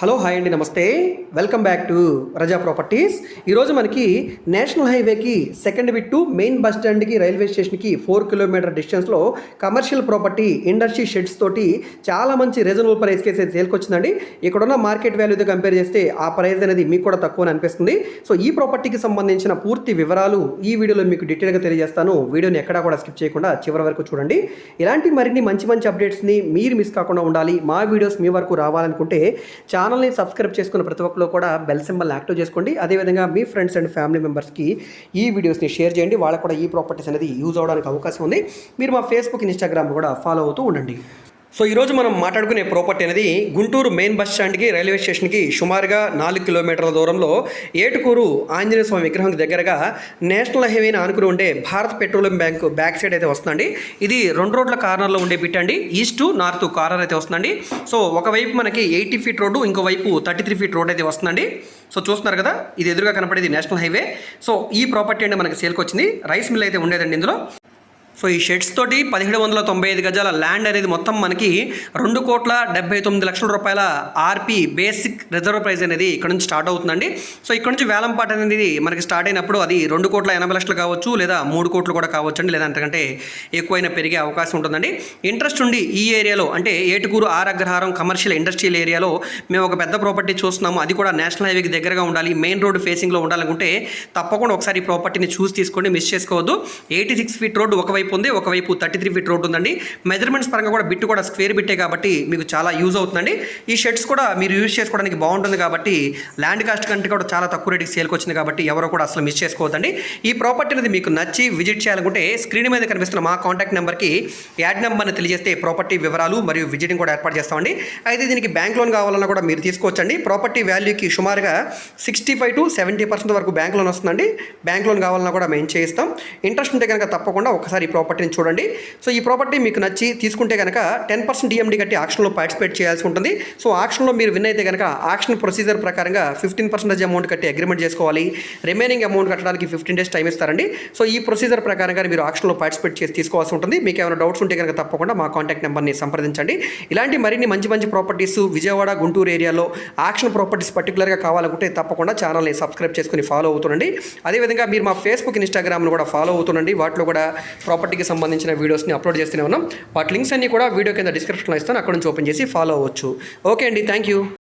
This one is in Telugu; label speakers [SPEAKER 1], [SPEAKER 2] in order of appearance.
[SPEAKER 1] హలో హాయ్ అండి నమస్తే. Welcome back to Raza properties. ఈరోజు మనకి నేషనల్ హైవేకి second bit to main bus స్టాండ్కి రైల్వే స్టేషన్కి ఫోర్ కిలోమీటర్ డిస్టెన్స్లో కమర్షియల్ ప్రాపర్టీ ఇండస్ట్రీ షెడ్స్ తోటి చాలా మంచి రీజనబుల్ ప్రైస్కి అయితే సేల్కి వచ్చిందండి ఇక్కడున్న మార్కెట్ వాల్యూతో కంపేర్ చేస్తే ఆ ప్రైస్ అనేది మీకు కూడా తక్కువ అని అనిపిస్తుంది. సో ఈ ప్రాపర్టీకి సంబంధించిన పూర్తి వివరాలు ఈ వీడియోలో మీకు డీటెయిల్గా తెలియజేస్తాను. వీడియోని ఎక్కడా కూడా స్కిప్ చేయకుండా చివరి వరకు చూడండి. ఇలాంటి మరిన్ని మంచి మంచి అప్డేట్స్ని మీరు మిస్ కాకుండా ఉండాలి. మా వీడియోస్ మీ వరకు రావాలనుకుంటే ఛానల్ని సబ్స్క్రైబ్ చేసుకున్న ప్రతి ఒక్కరు కూడా బెల్ సింబల్ యాక్టివ్ చేసుకోండి. అదేవిధంగా మీ ఫ్రెండ్స్ అండ్ ఫ్యామిలీ మెంబర్స్కి ఈ వీడియోస్ని షేర్ చేయండి. వాళ్ళకు కూడా ఈ ప్రాపర్టీస్ అనేది యూజ్ అవడానికి అవకాశం ఉంది. మీరు మా ఫేస్బుక్ ఇన్స్టాగ్రామ్ కూడా ఫాలో అవుతూ ఉండండి. సో ఈరోజు మనం మాట్లాడుకునే ప్రాపర్టీ అనేది గుంటూరు మెయిన్ బస్ స్టాండ్కి రైల్వే స్టేషన్కి సుమారుగా నాలుగు కిలోమీటర్ల దూరంలో ఏటుకూరు ఆంజనేయ స్వామి విగ్రహం దగ్గరగా నేషనల్ హైవేని ఆనుకుని ఉండే Bharat Petroleum bank back side అయితే వస్తుందండి. ఇది రెండు రోడ్ల కార్నర్లో ఉండే బిట్ అండి. ఈస్ట్ నార్త్ కార్నర్ అయితే వస్తుందండి. సో ఒకవైపు మనకి ఎయిటీ ఫీట్ రోడ్డు ఇంకో వైపు థర్టీ త్రీ ఫీట్ రోడ్ అయితే వస్తుందండి. సో చూస్తున్నారు కదా ఇది ఎదురుగా కనపడేది నేషనల్ హైవే. సో ఈ ప్రాపర్టీ అంటే మనకి సేల్కి వచ్చింది. రైస్ మిల్ అయితే ఉండేదండి ఇందులో. సో ఈ షెడ్స్ తోటి పదిహేడు వందల తొంభై ఐదు గజాల ల్యాండ్ అనేది మొత్తం మనకి రెండు కోట్ల డెబ్బై తొమ్మిది లక్షల రూపాయల ఆర్పి బేసిక్ రిజర్వ్ ప్రైస్ అనేది ఇక్కడ నుంచి స్టార్ట్ అవుతుందండి. సో ఇక్కడ నుంచి వేలంపాట అనేది మనకి స్టార్ట్ అయినప్పుడు అది రెండు కోట్ల ఎనభై లక్షలు కావచ్చు లేదా మూడు కోట్లు కూడా కావచ్చు అండి లేదా అంతకంటే ఎక్కువైనా పెరిగే అవకాశం ఉంటుందండి. ఇంట్రెస్ట్ ఉండి ఈ ఏరియాలో అంటే Etukuru R Agraharam commercial industrial ఏరియాలో మేము ఒక పెద్ద ప్రాపర్టీ చూస్తున్నాము. అది కూడా నేషనల్ హైవేకి దగ్గరగా ఉండాలి. మెయిన్ రోడ్ ఫేసింగ్లో ఉండాలనుకుంటే తప్పకుండా ఒకసారి ఈ ప్రాపర్టీని చూసి తీసుకోండి. మిస్ చేసుకోవద్దు. ఎయిటీ సిక్స్ ఫీట్ రోడ్డు ఒకవైపు ఉంది ఒకవైపు థర్టీ త్రీ ఫీట్ రోడ్ ఉందండి. మెజర్మెంట్స్ పరంగా కూడా బిట్ కూడా స్క్వేర్ బిట్టే కాబట్టి మీకు చాలా యూజ్ అవుతుందండి. ఈ షెడ్స్ కూడా మీరు యూజ్ చేసుకోవడానికి బాగుంటుంది కాబట్టి ల్యాండ్ కాస్ట్ కంటే కూడా చాలా తక్కువ రేటుకి సేల్కి వచ్చింది కాబట్టి ఎవరో కూడా అసలు మిస్ చేసుకోవద్దండి. ఈ ప్రాపర్టీ అనేది మీకు నచ్చి విజిట్ చేయాలనుకుంటే స్క్రీన్ మీద కనిపిస్తున్న మా కాంటాక్ట్ నెంబర్కి యాడ్ నెంబర్ని తెలియజేస్తే ప్రాపర్టీ వివరాలు మరియు విజిటింగ్ కూడా ఏర్పాటు చేస్తామండి. అయితే దీనికి బ్యాంక్ లోన్ కావాలన్నా కూడా మీరు తీసుకోవచ్చండి. ప్రాపర్టీ వాల్యూకి సుమారుగా sixty five to seventy percent వరకు బ్యాంక్ లోన్ వస్తుందండి. బ్యాంక్ లోన్ కావాలన్నా కూడా మేము చేయిస్తాం. ఇంట్రెస్ట్ ఉంటే కనుక తప్పకుండా ఒకసారి ప్రాపర్టీని చూడండి. సో ఈ ప్రాపర్టీ మీకు నచ్చి తీసుకుంటే కనుక టెన్ పర్సెంట్ డిఎండి కట్టి ఆక్షన్లో పార్టిసిపేట్ చేయాల్సి ఉంటుంది. సో ఆక్షన్లో మీరు విన్ అయితే కనుక ఆక్షన్ ప్రొసీజర్ ప్రకారంగా ఫిఫ్టీన్ పర్సెంటేజ్ అమౌంట్ కట్టి అగ్రిమెంట్ చేసుకోవాలి. రిమైనింగ్ అమౌంట్ కట్టడానికి ఫిఫ్టీన్ డేస్ టైం ఇస్తారండి. సో ఈ ప్రొసీజర్ ప్రకారంగా మీరు ఆక్షన్లో పార్టిసిపేట్ చేసి తీసుకోవాల్సి ఉంటుంది. మీకు ఏమైనా డౌట్స్ ఉంటే కనుక తప్పకుండా మా కాంటాక్ట్ నెంబర్ని సంప్రదించండి. ఇలాంటి మరిన్ని మంచి మంచి ప్రాపర్టీస్ విజయవాడ గుంటూరు ఏరియాలో ఆక్షన్ ప్రాపర్టీస్ పర్టికులర్గా కావాలనుకుంటే తప్పకుండా ఛానల్ని సబ్స్క్రైబ్ చేసుకుని ఫాలో అవుతుండండి. అదేవిధంగా మీరు మా ఫేస్బుక్ ఇన్స్టాగ్రామ్ను కూడా ఫాలో అవుతుండండి. వాటిలో కూడా ప్రాపర్టీకి సంబంధించిన వీడియోస్ని అప్లోడ్ చేస్తూనే ఉన్నాం. వాటి లింక్స్ అన్ని కూడా వీడియో కింద డిస్క్రిప్షన్లో ఇస్తాను. అక్కడ నుంచి ఓపెన్ చేసి ఫాలో అవ్వచ్చు. ఓకే అండి. Thank you